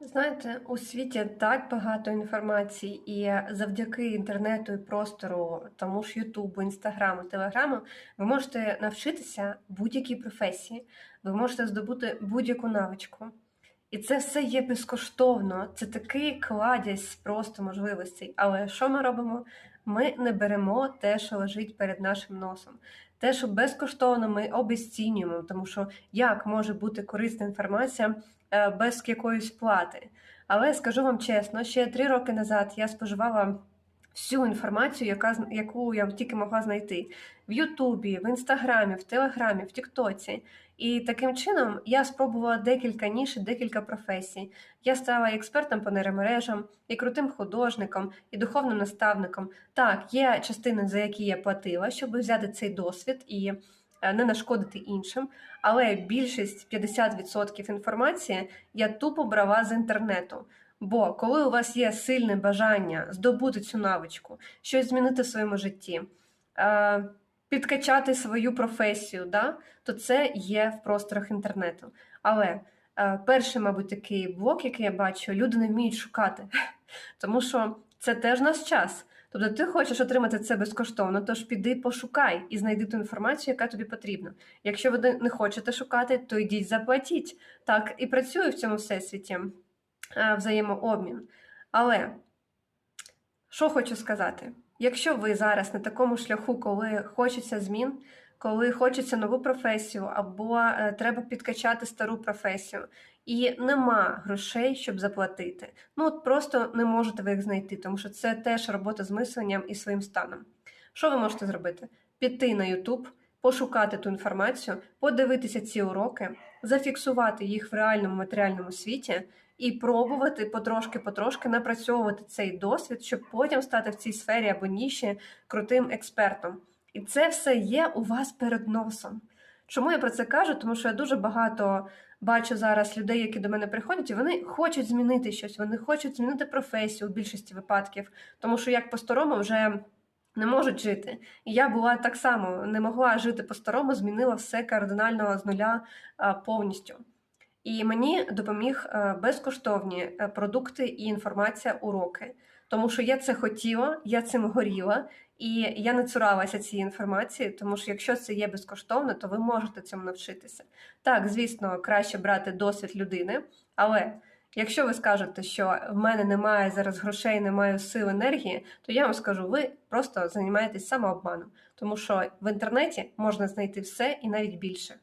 Знаєте, у світі так багато інформації, і завдяки інтернету і простору, тому ж Ютубу, Інстаграму, Телеграму, ви можете навчитися будь-якій професії, ви можете здобути будь-яку навичку. І це все є безкоштовно. Це такий кладязь просто можливостей. Але що ми робимо? Ми не беремо те, що лежить перед нашим носом. Те, що безкоштовно ми обесцінюємо, тому що як може бути корисна інформація е, без якоїсь плати. Але скажу вам чесно, ще три роки назад я споживала всю інформацію, яка, яку я тільки могла знайти в Ютубі, в Інстаграмі, в Телеграмі, в Тіктоці. І таким чином я спробувала декілька ніж, декілька професій. Я стала експертом по нейромережам, і крутим художником, і духовним наставником. Так, є частини, за які я платила, щоб взяти цей досвід і е, не нашкодити іншим. Але більшість 50% інформації я тупо брала з інтернету. Бо коли у вас є сильне бажання здобути цю навичку, щось змінити в своєму житті, е, підкачати свою професію, да, то це є в просторах інтернету. Але е, перший, мабуть, такий блок, який я бачу, люди не вміють шукати, тому що це теж наш час. Тобто ти хочеш отримати це безкоштовно, тож піди пошукай і знайди ту інформацію, яка тобі потрібна. Якщо ви не хочете шукати, то йдіть заплатіть. Так і працює в цьому всесвіті взаємообмін. Але що хочу сказати? Якщо ви зараз на такому шляху, коли хочеться змін, коли хочеться нову професію, або е, треба підкачати стару професію, і нема грошей, щоб заплатити, ну от просто не можете ви їх знайти, тому що це теж робота з мисленням і своїм станом. Що ви можете зробити? Піти на YouTube, пошукати ту інформацію, подивитися ці уроки, зафіксувати їх в реальному матеріальному світі і пробувати потрошки-потрошки напрацьовувати цей досвід, щоб потім стати в цій сфері або ніші крутим експертом. І це все є у вас перед носом. Чому я про це кажу? Тому що я дуже багато бачу зараз людей, які до мене приходять, і вони хочуть змінити щось, вони хочуть змінити професію у більшості випадків, тому що як по-старому вже не можуть жити. І я була так само, не могла жити по-старому, змінила все кардинально з нуля повністю. І мені допоміг е, безкоштовні е, продукти і інформація, уроки. Тому що я це хотіла, я цим горіла, і я не цуралася цієї інформації, тому що якщо це є безкоштовно, то ви можете цьому навчитися. Так, звісно, краще брати досвід людини, але якщо ви скажете, що в мене немає зараз грошей, немає сил енергії, то я вам скажу, ви просто займаєтесь самообманом, тому що в інтернеті можна знайти все і навіть більше.